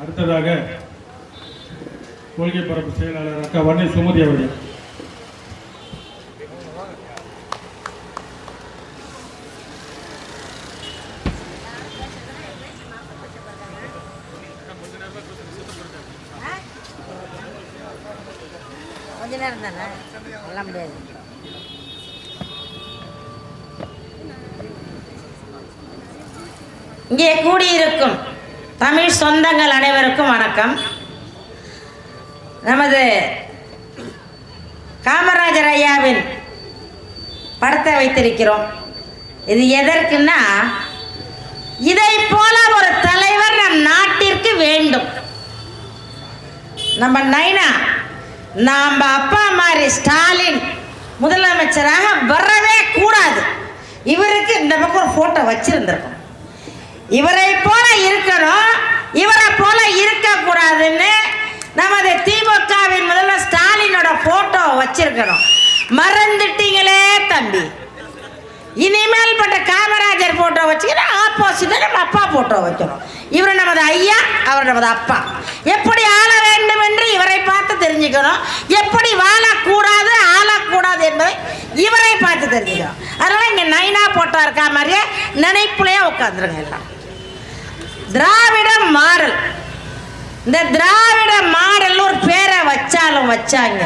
அடுத்ததாக கொள்கை பரப்பு செயலாளர் அக்கா வன்னி சுமதி அவர்கள் கொஞ்ச நேரம் தானே சொல்ல முடியாது இங்கே கூடியிருக்கும் தமிழ் சொந்தங்கள் அனைவருக்கும் வணக்கம். நமது காமராஜர் ஐயாவின் படத்தை வைத்திருக்கிறோம். இது எதற்குன்னா இதை போல ஒரு தலைவர் நம் நாட்டிற்கு வேண்டும். நம்ம நைனா நாம் அப்பா மாதிரி ஸ்டாலின் முதலமைச்சராக வரவே கூடாது. இவருக்கு இந்த பக்கம் ஒரு ஃபோட்டோ வச்சிருந்திருக்கோம். இவரை போல இருக்கணும். இவரை போல இருக்கக்கூடாதுன்னு நமது திமுகவின் முதல்வர் ஸ்டாலினோட போட்டோ வச்சிருக்கணும். மறந்துட்டீங்களே தம்பி. இனிமேல் பட்ட காமராஜர் போட்டோ வச்சுக்கிட்டு ஆப்போசிட்ல நம்ம அப்பா போட்டோ வைக்கணும். இவர் நமது ஐயா அவர் நமது அப்பா. எப்படி ஆள வேண்டும் என்று இவரை பார்த்து தெரிஞ்சுக்கணும். எப்படி வாழக்கூடாது ஆளக்கூடாது என்பதை இவரை பார்த்து தெரிஞ்சுக்கணும். அதனால இங்கே நைனா போட்டோ இருக்கா மாதிரியே நினைப்புலையே உட்காந்துருங்க எல்லாம் திராவிட மாடல் இந்த திராவிட மாடல் ஒரு பேரை வச்சாலும் வச்சாங்க.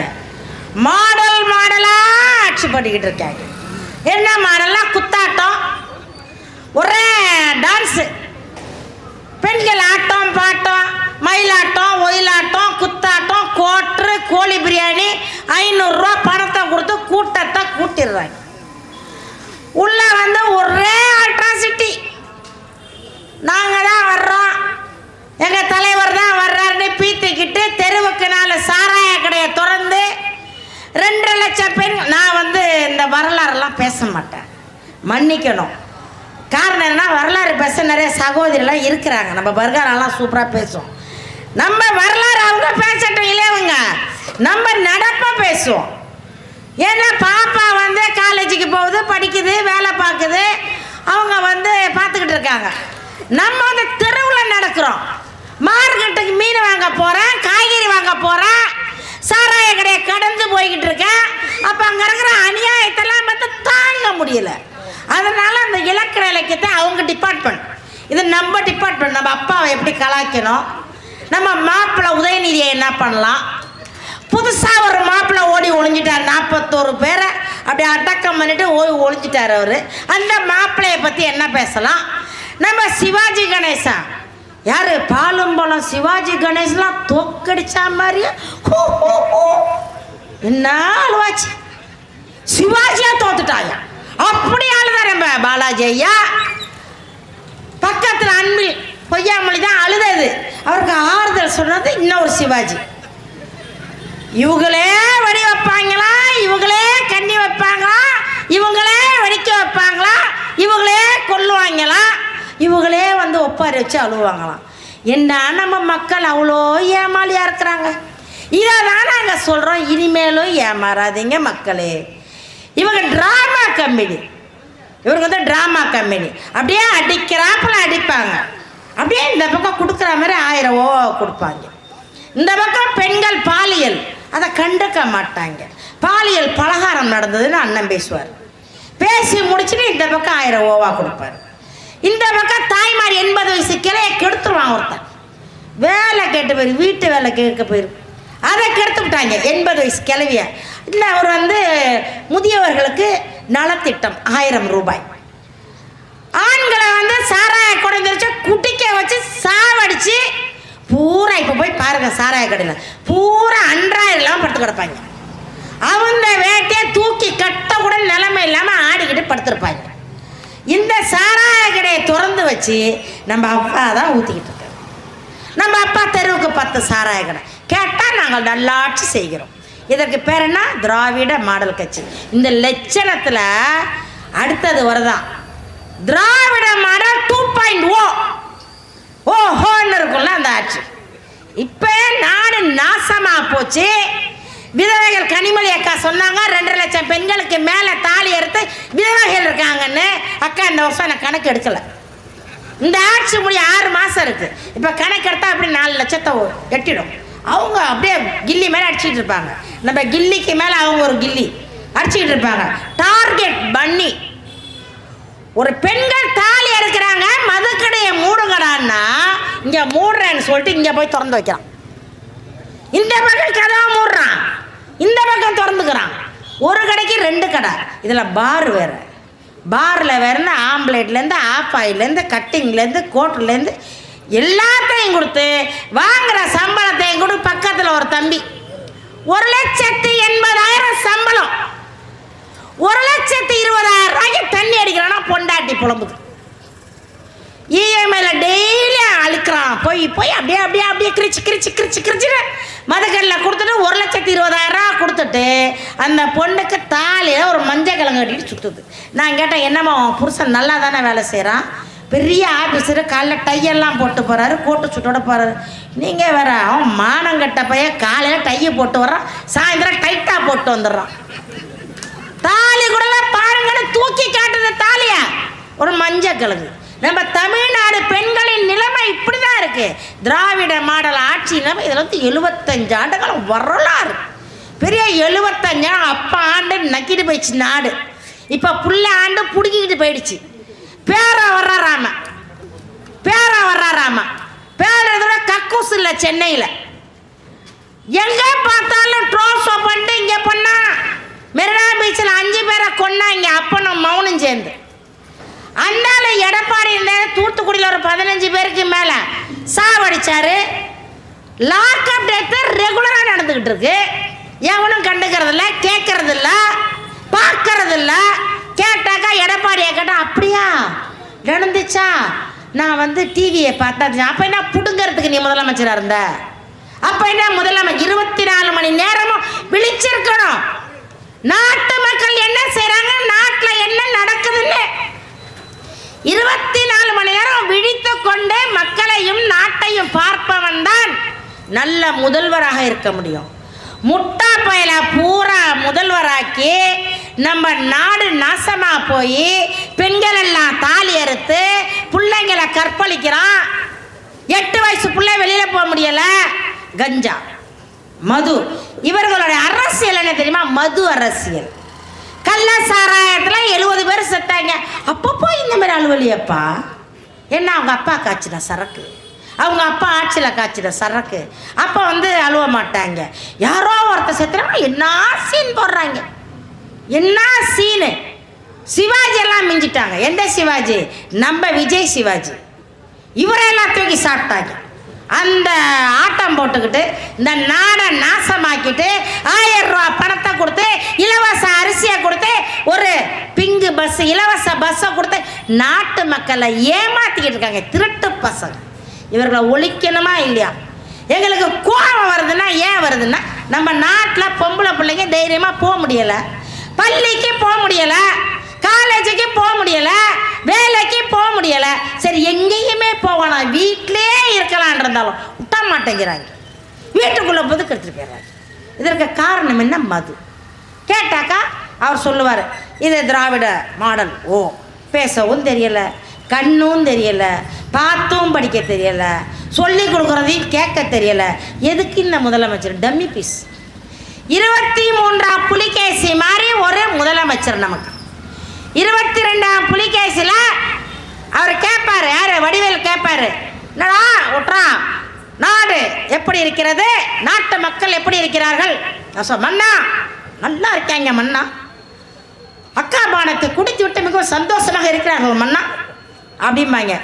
மாடல் மாடலா ஆட்சி பண்ணிக்கிட்டு இருக்காங்க. என்ன மாடல்னா குத்தாட்டம். ஒரே டான்ஸு பெண்கள் ஆட்டம் பாட்டம் மயிலாட்டம் ஒயிலாட்டம் குத்தாட்டம் கோட்ரு கோழி பிரியாணி ஐநூறுரூவா பணத்தை கொடுத்து கூட்டத்தை கூட்டிடுறாங்க. உள்ளே வந்து ஒரே அட்ராசிட்டி நாங்கள் தான் வர்றோம். எங்கள் தலைவர் தான் வர்றாருன்னு பீத்திக்கிட்டு தெருவுக்கு நாலு சாராய கடையை திறந்து ரெண்டு லட்சம் பெண் நான் வந்து இந்த வரலாறுலாம் பேச மாட்டேன். மன்னிக்கணும். காரணம் என்னன்னா வரலாறு பேச நிறைய சகோதரிலாம் இருக்கிறாங்க. நம்ம பர்காரெல்லாம் சூப்பராக பேசுவோம். நம்ம வரலாறு அவங்க பேசட்டும் இல்லையவங்க நம்ம நடப்பாக பேசுவோம். ஏன்னா பாப்பா வந்து காலேஜுக்கு போகுது படிக்குது வேலை பார்க்குது. அவங்க வந்து பார்த்துக்கிட்டு இருக்காங்க. நம்ம வந்து தெருவில் நடக்கிறோம். மார்க்கெட்டுக்கு மீன் வாங்க போகிறேன் காய்கறி வாங்க போகிறேன் சாராய கடையை கடந்து போய்கிட்டு இருக்கேன். அப்போ அங்கே இருக்கிற அநியாயத்தெல்லாம் பார்த்து தாங்க முடியல. அதனால் அந்த இலக்கண இலக்கியத்தை அவங்க டிபார்ட்மெண்ட் இது நம்ம டிபார்ட்மெண்ட் நம்ம அப்பாவை எப்படி கலாய்க்கணும்? நம்ம மாப்பிள்ளை உதயநிதியை என்ன பண்ணலாம்? புதுசாக ஒரு மாப்பிள்ளை ஓடி ஒழிஞ்சிட்டார் நாற்பத்தோரு பேரை. அப்படியே அடக்கம் பண்ணிவிட்டு ஓடி ஒளிஞ்சிட்டார் அவர். அந்த மாப்பிள்ளையை பற்றி என்ன பேசலாம்? நம்ம சிவாஜி கணேசா. யாரு? பாலும்பழம் சிவாஜி கணேஷ்லாம் தோக்கடிச்சா மாதிரி ஹூ, என்ன அழுவாச்சு சிவாஜியா தோத்துட்டாயா? அப்படி அழுதார் நம்ம பாலாஜி ஐயா. பக்கத்தில் அன்பில் பொய்யாமொழி தான் அழுதது. அவருக்கு ஆறுதல் சொன்னது இன்னொரு சிவாஜி. இவங்களே வெடி வைப்பாங்களா? இவங்களே கண்ணி வைப்பாங்களா? இவங்களே வெடிக்க வைப்பாங்களா? இவங்களே கொல்லுவாங்களா? இவங்களே வந்து ஒப்பாரி வச்சு அழுவாங்களாம். என்ன நம்ம மக்கள் அவ்வளோ ஏமாலியாக இருக்கிறாங்க? இதை தான் நாங்கள் சொல்கிறோம் இனிமேலும் ஏமாறாதீங்க மக்களே. இவங்க ட்ராமா கம்பெனி இவருக்கு வந்து ட்ராமா கம்பெனி அப்படியே அடிக்கிறாப்புல அடிப்பாங்க. அப்படியே இந்த பக்கம் கொடுக்குற மாதிரி ஆயிரம் ஓவா கொடுப்பாங்க. இந்த பக்கம் பெண்கள் பாலியல். அதை கண்டுக்க மாட்டாங்க. பாலியல் பலகாரம் நடந்ததுன்னு அண்ணன் பேசுவார். பேசி முடிச்சுட்டு இந்த பக்கம் ஆயிரம் ஓவா கொடுப்பாரு. இந்த பக்கம் தாய்மார் எண்பது வயசு கிளையை கெடுத்துருவான் ஒருத்தன். வேலை கேட்டு போயிரு வீட்டு வேலை கேட்க போயிரு. அதை கெடுத்து விட்டாங்க எண்பது வயசு கிளவிய. இல்லை அவர் வந்து முதியவர்களுக்கு நலத்திட்டம் ஆயிரம் ரூபாய். ஆண்களை வந்து சாராய குடம் குட்டிக்க வச்சு சாவடிச்சு பூரா இப்போ போய் பாருங்க சாராய கடையில். பூரா அன்றாயிரம் இல்லாமல் படுத்து கிடப்பாங்க. அவங்க வேட்டையை தூக்கி கட்ட கூட நிலைமை இல்லாமல் ஆடிக்கிட்டு படுத்திருப்பாங்க. இந்த சாராய கடையை திறந்து வச்சு நம்ம அப்பா தான் ஊற்றிக்கிட்டு இருக்காரு. நம்ம அப்பா தெருவுக்கு பத்து சாராய கடை கேட்டால் நாங்கள் நல்லாட்சி செய்கிறோம். இதற்கு பேர் என்ன? திராவிட மாடல் கட்சி. இந்த லட்சணத்தில் அடுத்தது வரதான். Dravida model two point O. ஓ இருக்கும்ல அந்த ஆட்சி. இப்போ நாடு நாசமாக போச்சு. விதவைகள் கனிமொழி அக்கா சொன்னாங்க ரெண்டரை லட்சம் பெண்களுக்கு மேலே தாலி எடுத்து விதவைகள் இருக்காங்கன்னு. அக்கா இந்த வருஷம் நான் கணக்கு எடுக்கலை. இந்த ஆட்சி முடிய ஆறு மாதம் இருக்குது இப்போ கணக்கு எடுத்தால் அப்படி நாலு லட்சத்தை எட்டிடும் அவங்க அப்படியே கில்லி மேலே அடிச்சிட்டு இருப்பாங்க. நம்ம கில்லிக்கு மேலே அவங்க ஒரு கில்லி அடிச்சிக்கிட்டு இருப்பாங்க. டார்கெட் பண்ணி ஒரு பெண்கள் தாலி இருக்கிறாங்க மதுக்கடையை மூடுங்கடான்னா இங்கே மூடுறேன்னு சொல்லிட்டு இங்கே போய் திறந்து வைக்கிறான். இந்த பக்கம் கதவை மூடுறான். இந்த பக்கம் திறந்துக்கிறான். ஒரு கடைக்கு ரெண்டு கடை. இதில் பார் வேறு. பாரில் வேறுனா ஆம்லேட்லேருந்து ஆஃப் ஆயிலேருந்து கட்டிங்லேருந்து கோட்டிலேருந்து எல்லாத்தையும் கொடுத்து வாங்குகிற சம்பளத்தையும் கொடு. பக்கத்தில் ஒரு தம்பி. ஒரு லட்சத்து எண்பதாயிரம் சம்பளம். ஒரு லட்சத்து இருபதாயிரம் ரூபாய்க்கு தண்ணி அடிக்கிறானா? பொண்டாட்டி புலம்புது. இஎம்ஐயில் டெய்லி அழுக்கிறான். போய் போய் அப்படியே அப்படியே அப்படியே கிரிச்சு கிரிச்சு கிரிச்சு கிரிச்சு. மதுக்கல்ல கொடுத்துட்டு ஒரு லட்சத்தி இருபதாயிரம் ரூபா கொடுத்துட்டு அந்த பொண்ணுக்கு தாலியில் ஒரு மஞ்சள் கிழங்கு கட்டிட்டு சுற்றுது நான் கேட்டேன் என்னம்மா புருஷன் நல்லா தானே வேலை செய்கிறான் பெரிய ஆஃபீஸரு காலைல டையெல்லாம் போட்டு போகிறாரு கோட்டு சுட்டோட போகிறாரு நீங்கள் வேற அவன் மானங்கட்ட பையன் காலையில் டையை போட்டு வர்றான் சாயந்தரம் டைட்டாக போட்டு வந்துடுறான். தாலி கூடலாம் பாருங்கன்னு தூக்கி காட்டுது தாலியை. ஒரு மஞ்சள் கிழங்கு. நம்ம தமிழ்நாடு பெண்களின் நிலைமை இப்படி தான் இருக்கு. திராவிட மாடல் ஆட்சி நிலைமை இதில் வந்து எழுபத்தஞ்சு ஆண்டுகளும் வரலாறு. பெரிய எழுபத்தஞ்சா அப்பா ஆண்டு நக்கிட்டு போயிடுச்சு நாடு. இப்போ புள்ள ஆண்டு பிடுங்கிக்கிட்டு போயிடுச்சு. பேரா வர்றாராம பேரா வர்றாராம பேரதோட கக்கூஸ் இல்லை சென்னையில். எங்கே பார்த்தாலும் ட்ரோல்ஸ் பண்ணிட்டு இங்கே பண்ணால் மெரினா பீச்சில் அஞ்சு பேரை கொன்னா இங்கே அப்பனும் மௌனம் சேர்ந்து. அண்ணால எடப்பாடி இருந்தாரு தூத்துக்குடியில் ஒரு பதினஞ்சு பேருக்கு மேலே சாவடிச்சாரு லாக்அப் டேத்து ரெகுலராக நடந்துக்கிட்டு இருக்கு எவனும் கண்டுக்கிறது இல்லை கேட்கறது இல்லை பார்க்கறது இல்லை கேட்டாக்கா எடப்பாடியை கேட்டால் அப்படியா? நடந்துச்சா? நான் வந்து டிவியை பார்த்தா அப்போ என்ன பிடுங்கிறதுக்கு நீ முதலமைச்சராக இருந்த? அப்போ என்ன முதலமைச்சர் இருபத்தி நாலு மணி நேரமும் விழிச்சிருக்கணும். நாட்டு மக்கள் என்ன செய்கிறாங்க நாட்டில் என்ன நடக்குதுன்னு இருபத்தி நாலு மணி நேரம் விழித்து கொண்டே மக்களையும் நாட்டையும் பார்ப்பவன் தான் நல்ல முதல்வராக இருக்க முடியும். முட்டா பயல பூரா முதல்வராக்கி நம்ம நாடு நாசமா போய் பெண்கள் எல்லாம் தாலி அறுத்து பிள்ளைங்களை கற்பழிக்கிறான். எட்டு வயசு பிள்ளை வெளியில போக முடியல. கஞ்சா. மது. இவர்களுடைய அரசியல் என்ன தெரியுமா? மது அரசியல். கள்ள சாராயத்தில் எழுபது பேர் செத்தாங்க. அப்பப்போ இந்த மாதிரி அலுவலியப்பா. என்ன அவங்க அப்பா காய்ச்சின சரக்கு. அவங்க அப்பா ஆட்சியில் காய்ச்சின சரக்கு. அப்போ வந்து அழுவ மாட்டாங்க. யாரோ ஒருத்தர் செத்துறாங்க என்ன சீன் போடுறாங்க? என்ன சீனு சிவாஜி எல்லாம் மிஞ்சிட்டாங்க. எந்த சிவாஜி? நம்ம விஜய் சிவாஜி. இவரெல்லாம் தூக்கி சாப்பிட்டாங்க. அந்த ஆட்டம் போட்டுக்கிட்டு இந்த நாடை நாசமாக்கிட்டு ஆயிரம் ரூபா பணத்தை கொடுத்து இலவச அரிசியை கொடுத்து ஒரு பிங்கு பஸ் இலவச பஸ்ஸை கொடுத்து நாட்டு மக்களை ஏமாத்திக்கிட்டு இருக்காங்க திருட்டு பசங்க. இவர்களை ஒழிக்கணுமா இல்லையா? எங்களுக்கு கோபம் வருதுன்னா ஏன் வருதுன்னா நம்ம நாட்டில் பொம்பளை பிள்ளைங்க தைரியமாக போக முடியலை. பள்ளிக்கு போக முடியல காலேஜுக்கு போக முடியல வேலைக்கு போக முடியல சரி எங்கேயுமே போகலாம் வீட்டிலே இருக்கலான் இருந்தாலும் விட்ட மாட்டேங்கிறாங்க. வீட்டுக்குள்ளே போது கெடுத்துட்டு போயிடுறாங்க இதற்கு காரணம் என்ன? மது. கேட்டாக்கா அவர் சொல்லுவார் இது திராவிட மாடல். ஓ பேசவும் தெரியல கண்ணும் தெரியல பார்த்தும் படிக்க தெரியலை சொல்லி கொடுக்குறதையும் கேட்க தெரியலை. எதுக்கு இந்த முதலமைச்சர்? டம்மி பீஸ் இருபத்தி மூன்றாம் புலிகேசி மாதிரி ஒரு முதலமைச்சர் நமக்கு. இருபத்தி ரெண்டாம் புலிகேசியில் அவர் கேட்பார். யார்? வடிவேல் கேட்பார். என்னடா விட்றா நாடு எப்படி இருக்கிறது? நாட்டு மக்கள் எப்படி இருக்கிறார்கள்? மன்னா நல்லா இருக்காங்க மன்னா. அக்கா பானத்தை குடித்து விட்டு மிகவும் சந்தோஷமாக இருக்கிறார்கள் மன்னா. அப்படிம்பாங்க.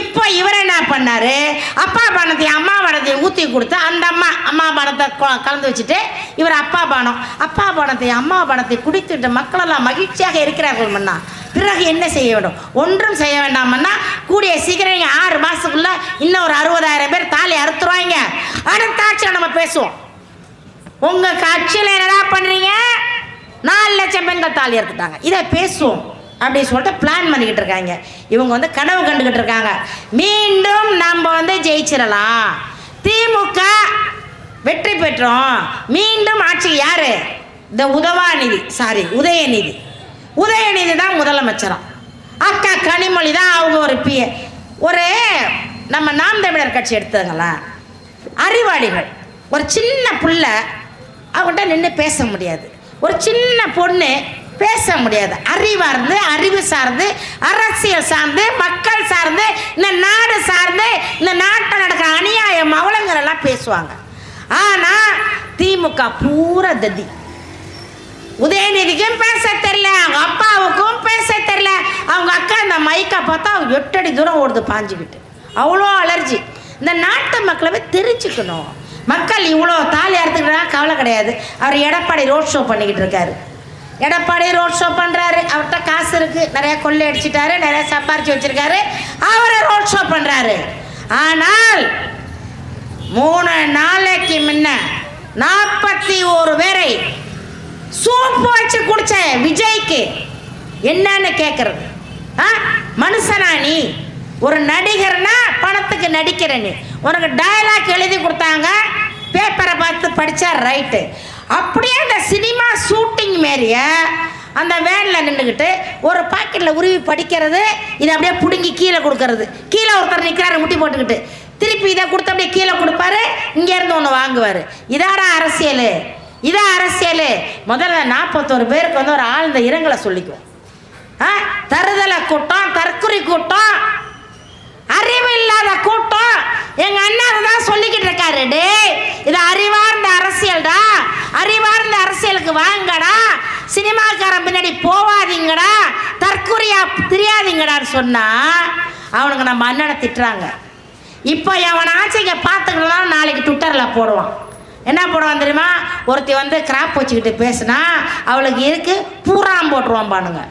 இப்போ இவர் என்ன பண்ணாரு? அப்பா பானத்தையும் அம்மா பானத்தையும் ஊற்றி கொடுத்து அந்த அம்மா அம்மா பானத்தை கலந்து வச்சுட்டு இவர் அப்பா பானம். அப்பா பானத்தையும் அம்மா பானத்தை குடித்துவிட்டு மக்களெல்லாம் மகிழ்ச்சியாக இருக்கிறார்கள் மன்னா. பிறகு என்ன செய்ய வேண்டும்? ஒன்றும் செய்ய வேண்டாமன்னா கூடிய சீக்கிரம் மாசத்துக்குள்ள இன்னும் ஒரு அறுபதாயிரம் பேர் தாலி அறுத்துருவாங்க. அடுத்த ஆட்சியில் நம்ம பேசுவோம். உங்க கட்சியில் என்னடா பண்றீங்க? நாலு லட்சம் பெண்கள் தாலி அறுத்துட்டாங்க. இதை பேசுவோம். அப்படின்னு சொல்லிட்டு பிளான் பண்ணிக்கிட்டு இருக்காங்க. இவங்க வந்து கனவு கண்டுக்கிட்டு இருக்காங்க. மீண்டும் நம்ம வந்து ஜெயிச்சிடலாம். திமுக வெற்றி பெற்றோம். மீண்டும் ஆட்சிக்கு யாரு? இந்த உதவாநிதி சாரி உதயநிதி. உதயநிதி தான் முதலமைச்சரம். அக்கா கனிமொழி தான் அவங்க ஒரு பிஏ ஒரு நம்ம நாம் தமிழர் கட்சி எடுத்ததுங்களா? அறிவாளிகள். ஒரு சின்ன புள்ள அவங்கள்ட்ட நின்று பேச முடியாது. ஒரு சின்ன பொண்ணு பேச முடியாது. அறிவார்ந்து அறிவு சார்ந்து அரசியல் சார்ந்து மக்கள் சார்ந்து இந்த நாடு சார்ந்து இந்த நாட்டில் நடக்கிற அநியாயம் அவலங்கள் எல்லாம் பேசுவாங்க. ஆனால் திமுக பூரா ததி. உதயநிதிக்கும் பேச தெரியல அவங்க அப்பாவுக்கும் பேச தெரியல. அவங்க அக்கா அந்த மைக்கை பார்த்தா அவங்க எட்டடி தூரம் ஓடுது பாஞ்சுக்கிட்டு. அவ்வளோ அலர்ஜி. இந்த நாட்டு மக்களை போய் தெரிஞ்சுக்கணும். மக்கள் இவ்வளோ தாலி அறுத்துக்கிட்டா கவலை கிடையாது. அவர் எடப்பாடி ரோட் ஷோ பண்ணிக்கிட்டு இருக்காரு. எடப்பாடி ரோட் ஷோ பண்ணுறாரு அவர்கிட்ட காசு இருக்குது நிறையா கொள்ளை அடிச்சிட்டாரு. நிறையா சம்பாரிச்சு வச்சிருக்காரு. அவரை ரோட் ஷோ பண்ணுறாரு ஆனால் மூணு நாளைக்கு முன்ன நாற்பத்தி ஒரு பேரை சூப்பு வச்சு குடிச்ச விஜய்க்கு என்னன்னு கேட்கறது ஆ? மனுஷனா நீ? ஒரு நடிகர்னா பணத்துக்கு நடிக்கிற நீ. உனக்கு டயலாக் எழுதி கொடுத்தாங்க பேப்பரை பார்த்து படித்தா ரைட்டு அப்படியே அந்த சினிமா ஷூட்டிங் மாரிய அந்த வேனில் நின்றுக்கிட்டு ஒரு பாக்கெட்டில் உருவி படிக்கிறது இதை அப்படியே பிடுங்கி கீழே கொடுக்கறது. கீழே ஒருத்தர் நிற்கிறாரு முட்டி போட்டுக்கிட்டு. திருப்பி இதை கொடுத்து அப்படியே கீழே கொடுப்பாரு இங்கேருந்து ஒன்று வாங்குவார். இதாடா அரசியல். இதான் அரசியல். முதல்ல நாற்பத்தோரு பேருக்கு வந்து ஒரு ஆழ்ந்த இரங்கலை சொல்லிக்குவோம். ஆ தருதலை கூட்டம் தற்குறி கூட்டம் அறிவு இல்லாத கூட்டம். எங்க அண்ணா தான் சொல்லிக்கிட்டு இருக்காரு. டே இது அறிவார்ந்த அரசியல்டா. அறிவார்ந்த அரசியலுக்கு வாங்கடா. சினிமாக்காரன் பின்னாடி போவாதீங்கடா. தற்குறியா தெரியாதீங்கடான்னு சொன்னா அவனுக்கு நம்ம அண்ணனை திட்டுறாங்க. இப்போ எவனாச்சும் இங்கே பார்த்துக்கலாம் நாளைக்கு ட்விட்டரில் போடுவான். என்ன போடுவான் தெரியுமா? ஒருத்தி வந்து கிராப் வச்சுக்கிட்டு பேசுனா அவளுக்கு இருக்கு பூராம் போட்டுருவான் பானுங்க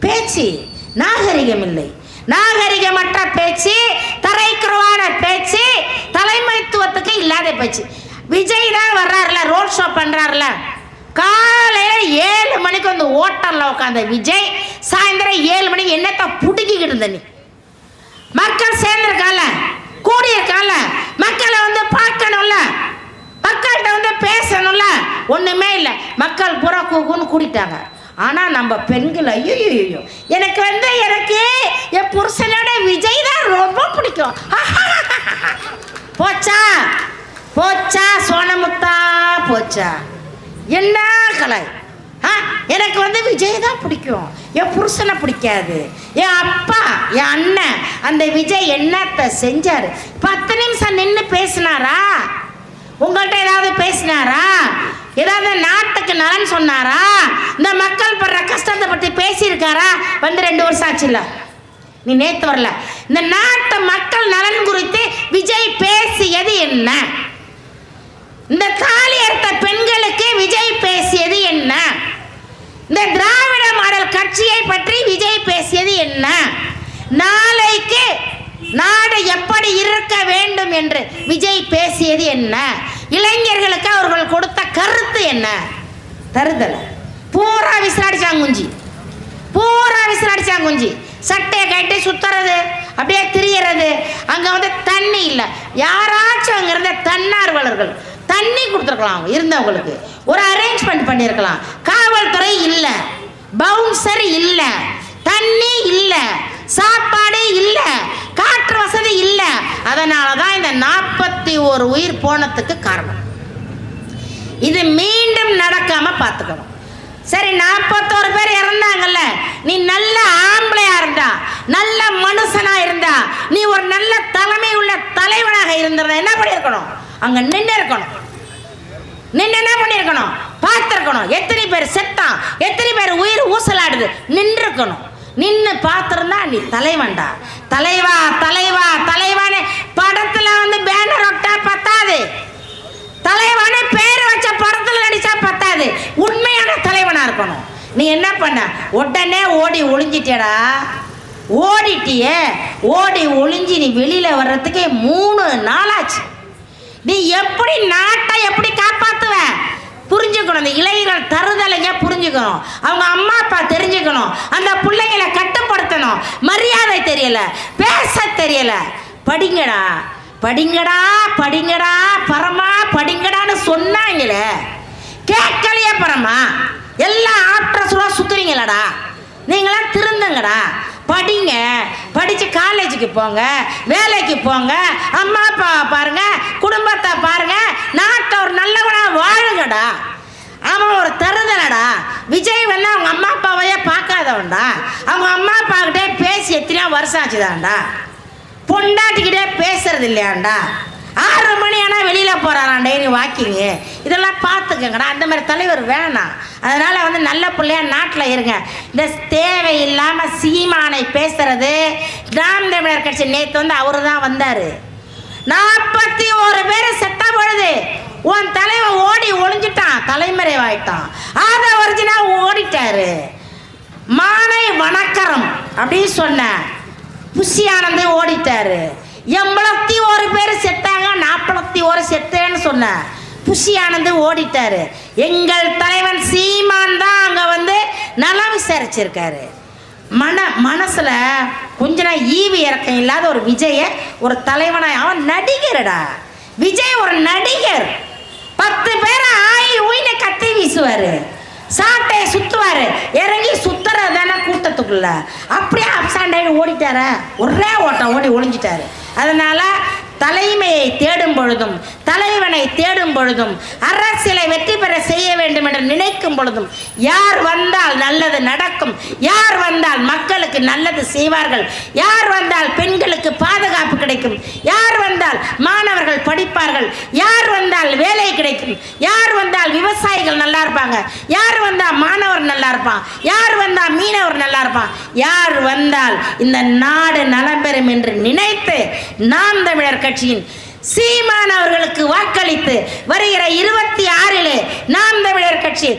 பேச்சு. நாகரிகம் இல்லை. நாகரிகமற்ற பேச்சு தரைக்குறவான பேச்சு தலைமைத்துவத்துக்கு இல்லாத பேச்சு. விஜய் தான் வர்றாருல ரோட் ஷோ பண்றாருல. காலையில் ஏழு மணிக்கு வந்து ஓட்டலில் உட்காந்த விஜய் சாயந்தரம் ஏழு மணிக்கு என்னத்தை புடுக்கிக்கிட்டு இருந்த நீ? மக்கள் சேர்ந்துருக்கால? கூடியிருக்கால? மக்களை வந்து பார்க்கணும்ல? பேசணும்ல? ஒன்றுமே இல்லை. மக்கள் புற கூக்குன்னு கூடிட்டாங்க ஆனால் நம்ம பெண்கள் ஐயோ ஐயோ எனக்கு வந்து எனக்கு என் புருஷனோட விஜய் தான் ரொம்ப பிடிக்கும். போச்சா? போச்சா சோனமுத்தா? போச்சா? என்ன கலை? ஆ எனக்கு வந்து விஜய் தான் பிடிக்கும். என் புருஷனை பிடிக்காது. என் அப்பா என் அண்ணன் அந்த விஜய் என்னத்தை செஞ்சார்? பத்து நிமிஷம் நின்று பேசினாரா? உங்கள்கிட்ட ஏதாவது பேசினாரா? ஏதாவது நாட்டுக்கு நலன் சொன்னாரா? இந்த மக்கள் படுற கஷ்டத்தை பற்றி பேசியிருக்காரா? வந்து ரெண்டு வருஷம் ஆச்சுல்ல நீ நேற்று வரல. இந்த நாட்டு மக்கள் நலன் குறித்து விஜய் பேசியது என்ன? இந்த தாலி அறுத்த பெண்களுக்கு விஜய் பேசியது என்ன? இந்த திராவிட மாடல் கட்சியை பற்றி விஜய் பேசியது என்ன? நாளைக்கு நாடு எப்படி இருக்க வேண்டும் என்று விஜய் பேசியது என்ன? இளைஞர்களுக்கு அவர்கள் கொடுத்த கருத்து என்ன? தருதலை. பூரா விசிலாடிச்சாங்க குஞ்சி. பூரா விசிலாடிச்சாங்க குஞ்சி. சட்டையை கட்டி சுத்துறது அப்படியே திரியறது. அங்கே வந்து தண்ணி இல்லை. யாராச்சும் அங்கே இருந்த தன்னார்வலர்கள் தண்ணி கொடுத்துருக்கலாம் அவங்க இருந்தவங்களுக்கு. ஒரு அரேஞ்ச்மெண்ட் பண்ணியிருக்கலாம் காவல்துறை இல்லை. பவுன்சர் இல்லை. தண்ணி இல்லை. சாப்பாடு இல்லை. காற்று வசதி இல்லை. அதனால தான் இந்த நாற்பது நாற்பத்தி ஒரு உயிர் போனதுக்கு காரணம். இது மீண்டும் நடக்காம பார்த்துக்கணும். சரி நாற்பத்தோரு பேர் இறந்தாங்கல்ல நீ நல்ல ஆம்பளையா இருந்தா நல்ல மனுஷனா இருந்தா நீ ஒரு நல்ல தலைமை உள்ள தலைவனாக இருந்திருந்தா என்ன பண்ணியிருக்கணும்? அங்க நின்று இருக்கணும். நின்று என்ன பண்ணியிருக்கணும்? பார்த்துருக்கணும். எத்தனை பேர் செத்தான் எத்தனை பேர் உயிர் ஊசலாடுது? நின்றுக்கணும் நின்று பார்த்துருந்தா நீ தலைவன்டா. தலைவா தலை தலைவான்னு படத்துல வந்து பேனர் ஒட்டா பத்தாது தலைவனு பேர் வச்ச படத்துல நடிச்சா பத்தாது உண்மையான தலைவனா இருக்கணும் நீ என்ன பண்ண? உடனே ஓடி ஒளிஞ்சிட்டியடா ஓடிட்டியே. ஓடி ஒளிஞ்சு நீ வெளியில் வர்றதுக்கே மூணு நாளாச்சு. நீ எப்படி நாட்டை எப்படி காப்பாற்றுவ புரிஞ்சுக்கணும். இந்த இளைஞர்கள் தருதலைங்க புரிஞ்சுக்கணும். அவங்க அம்மா அப்பா தெரிஞ்சுக்கணும். அந்த பிள்ளைங்களை கட்டுப்படுத்தணும். மரியாதை தெரியல. பேச தெரியல. படிங்கடா. படிங்கடா படிங்கடா பரமா படிங்கடான்னு சொன்னாங்களே. கேட்கலையே பரமா. எல்லாம் ஆப்ட்ரஸுவா சுத்துறீங்களடா? நீங்களாம் திருந்துங்கடா. படிங்க. படித்து காலேஜுக்கு போங்க. வேலைக்கு போங்க. அம்மா அப்பாவை பாருங்க. குடும்பத்தை பாருங்க. நாட்டை ஒரு நல்லவனாக வாழுங்கடா. அவன் ஒரு தருதலடா விஜய் வந்து அவங்க அம்மா அப்பாவையே பார்க்காதவன்டா. அவங்க அம்மா அப்பாக்கிட்டே பேசி எத்தனையோ வருஷம் ஆச்சுதான்டா. பொண்டாட்டிக்கிட்டே பேசுறது இல்லையாண்டா. ஆறு மணி ஆனால் போகிறாராம் டெய்லி வாக்கிங்கு. இதெல்லாம் பார்த்துக்கங்கடா அந்த மாதிரி தலைவர் வேணாம். அதனால் வந்து நல்ல பிள்ளையாக நாட்டில் இருங்க. இந்த தேவையில்லாமல் சீமானை பேசுகிறது நாம் தமிழர் கட்சி நேற்று வந்து அவரு தான் வந்தார். நாற்பத்தி ஒரு பேர் செத்த பொழுது உன் தலைவன் ஓடி ஒளிஞ்சிட்டான் தலைமறைவாயிட்டான் ஆதவர்ஜினா ஓடிட்டாரு. மானை வணக்கரம் அப்படின்னு சொன்னேன் புஷி ஆனந்தே ஓடிட்டாரு. எம்பளத்தி ஒரு பேர் செத்தாங்க நாற்பத்தி ஒரு செத்தேன்னு சொன்னேன் புஷி ஆனந்து ஓடிட்டாரு. எங்கள் தலைவன் சீமான் தான் அங்கே வந்து நல்லா விசாரிச்சிருக்காரு. மன மனசில் கொஞ்ச நாள் ஈவி இறக்கம் இல்லாத ஒரு விஜய ஒரு தலைவனாய் அவன் நடிகரடா. விஜய் ஒரு நடிகர். பத்து பேரை ஆயி உயினை கத்தி வீசுவார். சாட்டையை சுத்துவாரு. இறங்கி சுத்துறது தானே கூட்டத்துக்குள்ள. அப்படியே ஆகி ஓடிட்டார? ஒரே ஓட்டம் ஓடி ஒளிஞ்சிட்டாரு. அதனால் தலைமையை தேடும் பொழுதும் தலைவனை தேடும் பொழுதும் அரசியலை வெற்றி பெற செய்ய வேண்டும். நினைக்கும் பொழுதும் யார் வந்தால் நல்லது நடக்கும்? யார் வந்தால் மக்களுக்கு நல்லது செய்வார்கள்? யார் வந்தால் பெண்களுக்கு பாதுகாப்பு கிடைக்கும்? யார் வந்தால் மாணவர்கள் படிப்பார்கள்? யார் வந்தால் வேலை கிடைக்கும்? யார் வந்தால் விவசாயிகள் நல்லா இருப்பாங்க? யார் வந்தால் மாணவர் நல்லா இருப்பான்? யார் வந்தால் மீனவர் நல்லா இருப்பான்? யார் வந்தால் இந்த நாடு நலம் பெறும் என்று நினைத்து நாம் தமிழர் கட்சியின் சீமான் அவர்களுக்கு வாக்களித்து வருகிற இருபத்தி ஆறிலே நாம் தமிழர் கட்சி